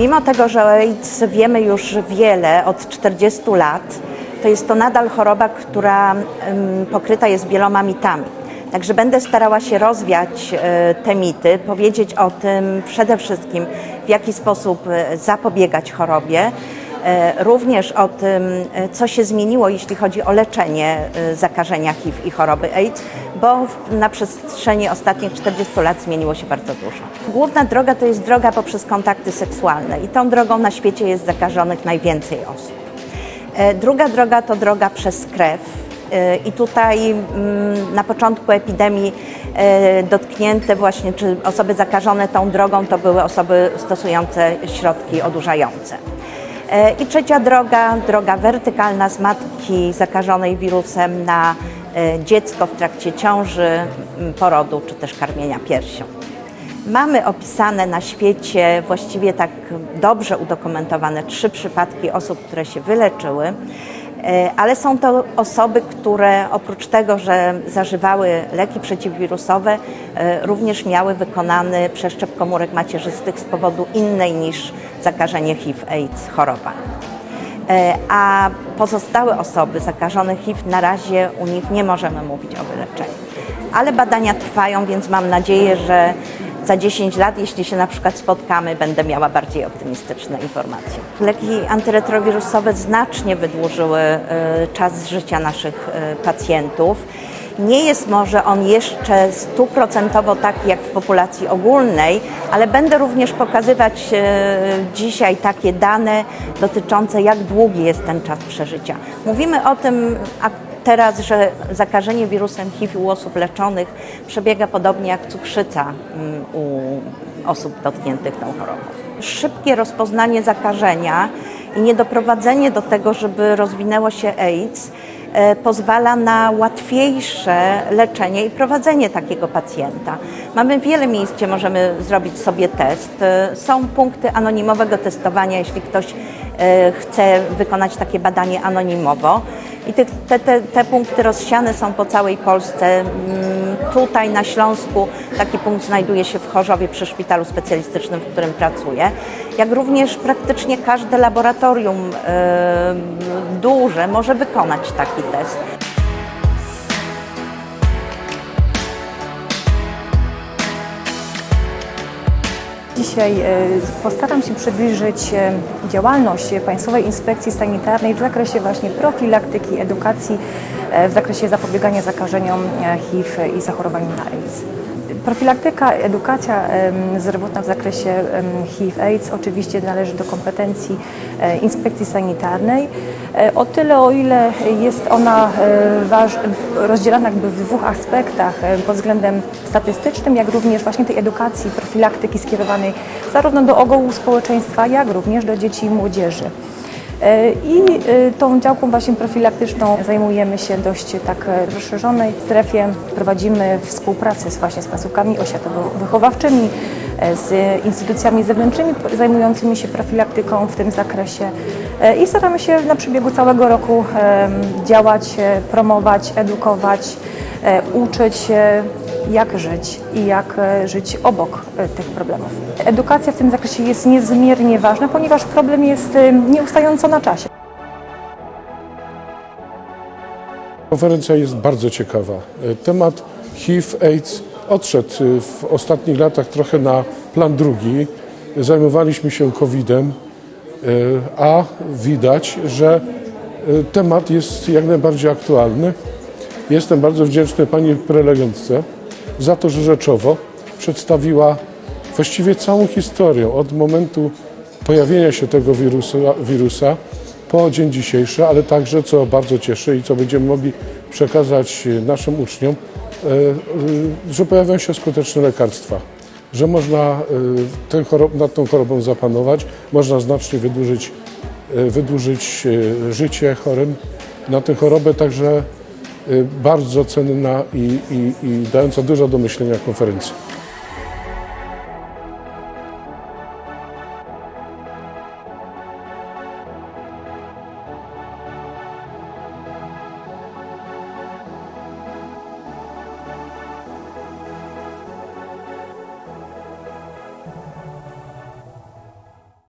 Mimo tego, że AIDS wiemy już wiele od 40 lat, to jest to nadal choroba, która pokryta jest wieloma mitami. Także będę starała się rozwiać e, te mity, powiedzieć o tym przede wszystkim, w jaki sposób e, zapobiegać chorobie, również o tym, e, co się zmieniło, jeśli chodzi o leczenie e, zakażenia HIV i choroby AIDS, bo na przestrzeni ostatnich 40 lat zmieniło się bardzo dużo. Główna droga to jest droga poprzez kontakty seksualne i tą drogą na świecie jest zakażonych najwięcej osób. E, Druga droga to droga przez krew. E, I tutaj mm, na początku epidemii e, dotknięte właśnie, czy osoby zakażone tą drogą to były osoby stosujące środki odurzające. E, I trzecia droga, droga wertykalna z matki zakażonej wirusem na e, dziecko w trakcie ciąży, porodu czy też karmienia piersią. Mamy opisane na świecie właściwie tak dobrze udokumentowane trzy przypadki osób, które się wyleczyły, ale są to osoby, które oprócz tego, że zażywały leki przeciwwirusowe, e, również miały wykonany przeszczep komórek macierzystych z powodu innej niż zakażenie HIV-AIDS choroba. E, A pozostałe osoby zakażone HIV na razie u nich nie możemy mówić o wyleczeniu. Ale badania trwają, więc mam nadzieję, że za 10 lat, jeśli się na przykład spotkamy, będę miała bardziej optymistyczne informacje. Leki antyretrowirusowe znacznie wydłużyły e, czas życia naszych e, pacjentów. Nie jest może on jeszcze stuprocentowo taki jak w populacji ogólnej, ale będę również pokazywać e, dzisiaj takie dane dotyczące jak długi jest ten czas przeżycia. Mówimy o tym teraz, że zakażenie wirusem HIV u osób leczonych przebiega podobnie jak cukrzyca mm, u osób dotkniętych tą chorobą. Szybkie rozpoznanie zakażenia i nie doprowadzenie do tego, żeby rozwinęło się AIDS, e, pozwala na łatwiejsze leczenie i prowadzenie takiego pacjenta. Mamy wiele miejsc, gdzie możemy zrobić sobie test. E, Są punkty anonimowego testowania, jeśli ktoś e, chce wykonać takie badanie anonimowo. I te, te, te punkty rozsiane są po całej Polsce. Mm, Tutaj na Śląsku taki punkt znajduje się w Chorzowie przy szpitalu specjalistycznym, w którym pracuję. Jak również praktycznie każde laboratorium e, duże może wykonać taki test. Dzisiaj e, postaram się przybliżyć e, działalność Państwowej Inspekcji Sanitarnej w zakresie właśnie profilaktyki, edukacji, e, w zakresie zapobiegania zakażeniom HIV i zachorowaniom na AIDS. Profilaktyka, edukacja zdrowotna w zakresie HIV-AIDS oczywiście należy do kompetencji inspekcji sanitarnej. O tyle, o ile jest ona rozdzielana jakby w dwóch aspektach pod względem statystycznym, jak również właśnie tej edukacji, profilaktyki skierowanej zarówno do ogółu społeczeństwa, jak również do dzieci i młodzieży. E, I e, tą działką właśnie profilaktyczną zajmujemy się dość tak e, rozszerzonej strefie. Prowadzimy współpracę z właśnie z placówkami oświatowo-wychowawczymi, z instytucjami zewnętrznymi zajmującymi się profilaktyką w tym zakresie i staramy się na przebiegu całego roku działać, promować, edukować, uczyć jak żyć i jak e, żyć obok e, tych problemów. Edukacja w tym zakresie jest niezmiernie ważna, ponieważ problem jest e, nieustająco na czasie. Konferencja jest bardzo ciekawa. Temat HIV, AIDS odszedł w ostatnich latach trochę na plan drugi. Zajmowaliśmy się COVID-em, a widać, że temat jest jak najbardziej aktualny. Jestem bardzo wdzięczny pani prelegentce za to, że rzeczowo przedstawiła właściwie całą historię od momentu pojawienia się tego wirusa, wirusa po dzień dzisiejszy, ale także, co bardzo cieszy i co będziemy mogli przekazać naszym uczniom, e, e, że pojawiają się skuteczne lekarstwa, że można e, tę chorob, nad tą chorobą zapanować, można znacznie wydłużyć, e, wydłużyć e, życie chorym na tę chorobę, także e, bardzo cenna i, i, i dająca dużo do myślenia konferencja.